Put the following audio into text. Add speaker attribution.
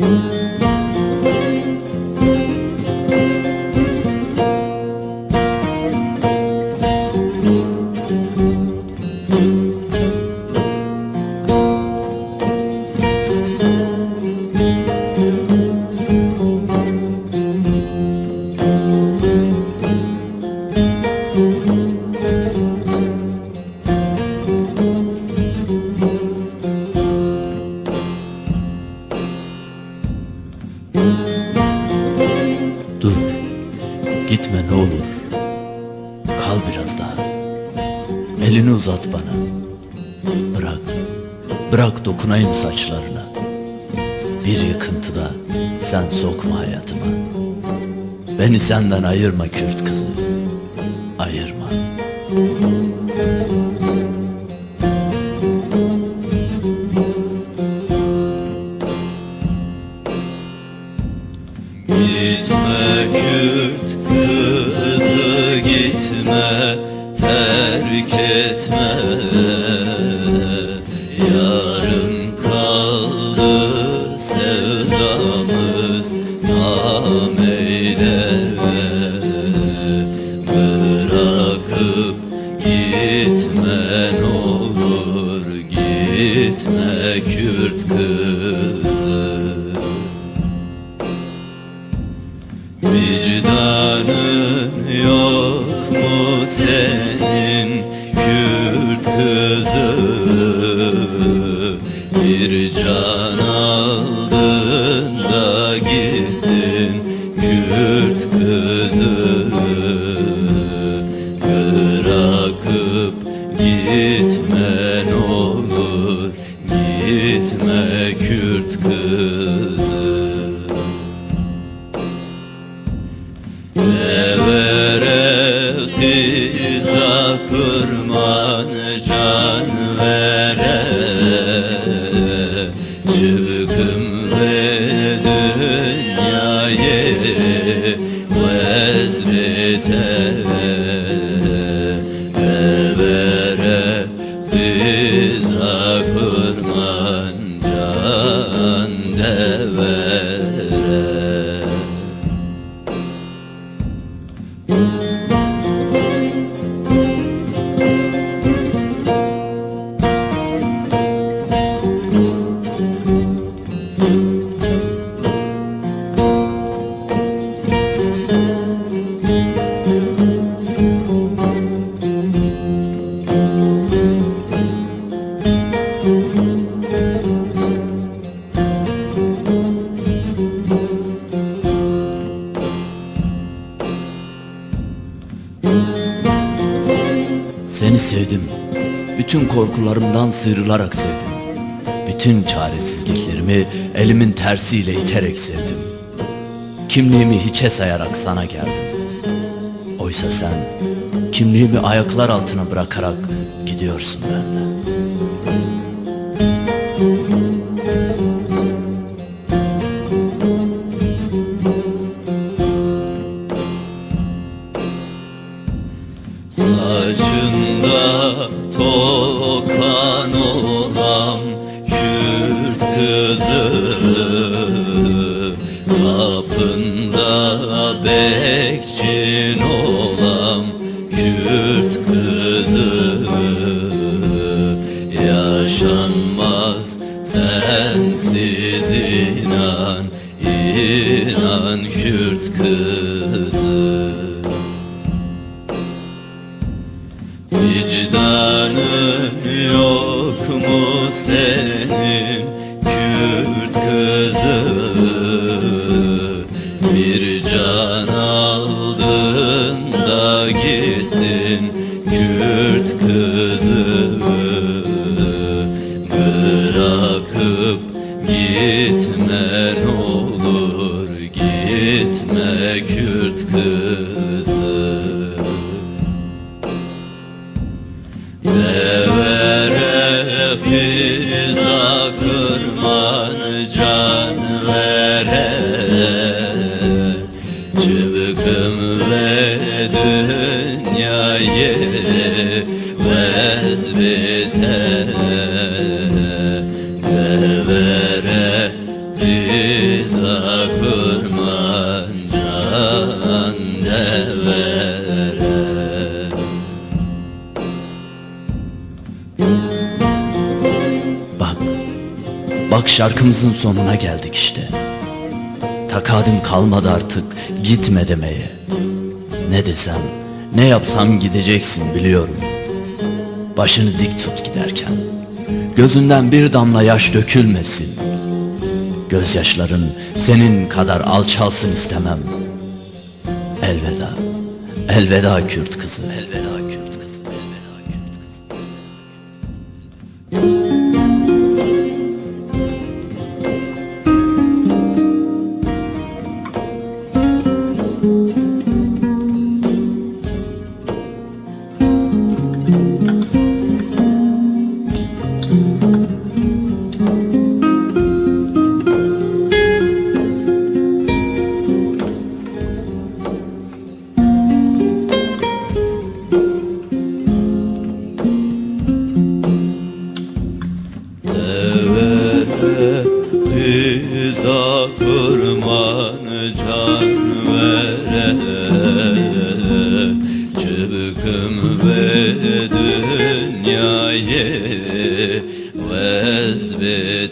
Speaker 1: Thank you. Biraz daha. Elini uzat bana. Bırak. Bırak dokunayım saçlarına. Bir yıkıntıda sen sokma hayatıma. Beni senden ayırma Kürt kızı. Ayırma.
Speaker 2: Gitme Kürt terk etme Yarım kaldı sevdamız tam eyle Bırakıp gitme ne olur gitme Kürt kızı. Vicdanın Bir can aldın da gittin Kürt kızı. Bırakıp gitme ne olur Gitme Kürt kızı. Evere kıza kurban vezrete Evere kıza kurban can devere
Speaker 1: Seni sevdim. Bütün korkularımdan sıyrılarak sevdim. Bütün çaresizliklerimi elimin tersiyle iterek sevdim. Kimliğimi hiçe sayarak sana geldim. Oysa sen kimliğimi ayaklar altına bırakarak gidiyorsun benden.
Speaker 2: Saçında tokan olan Kürt kızı. Kapında bekçin olan Kürt kızı. Yaşanmaz sensiz inan inan Kürt kızı yok mu senin Kürt kızı? Bir can aldın da gittin Kürt kızı. Bırakıp gitme Pizza kurban can vere Çıbıkım ve dünyayı vezbite Devere Rıza kurman can devere
Speaker 1: bak şarkımızın sonuna geldik işte. Takadim kalmadı artık gitme demeye. Ne desem, ne yapsam gideceksin biliyorum. Başını dik tut giderken. Gözünden bir damla yaş dökülmesin. Gözyaşların senin kadar alçalsın istemem. Elveda, elveda Kürt kızı, elveda
Speaker 2: Çıbıkım ve dünyayı vezbetere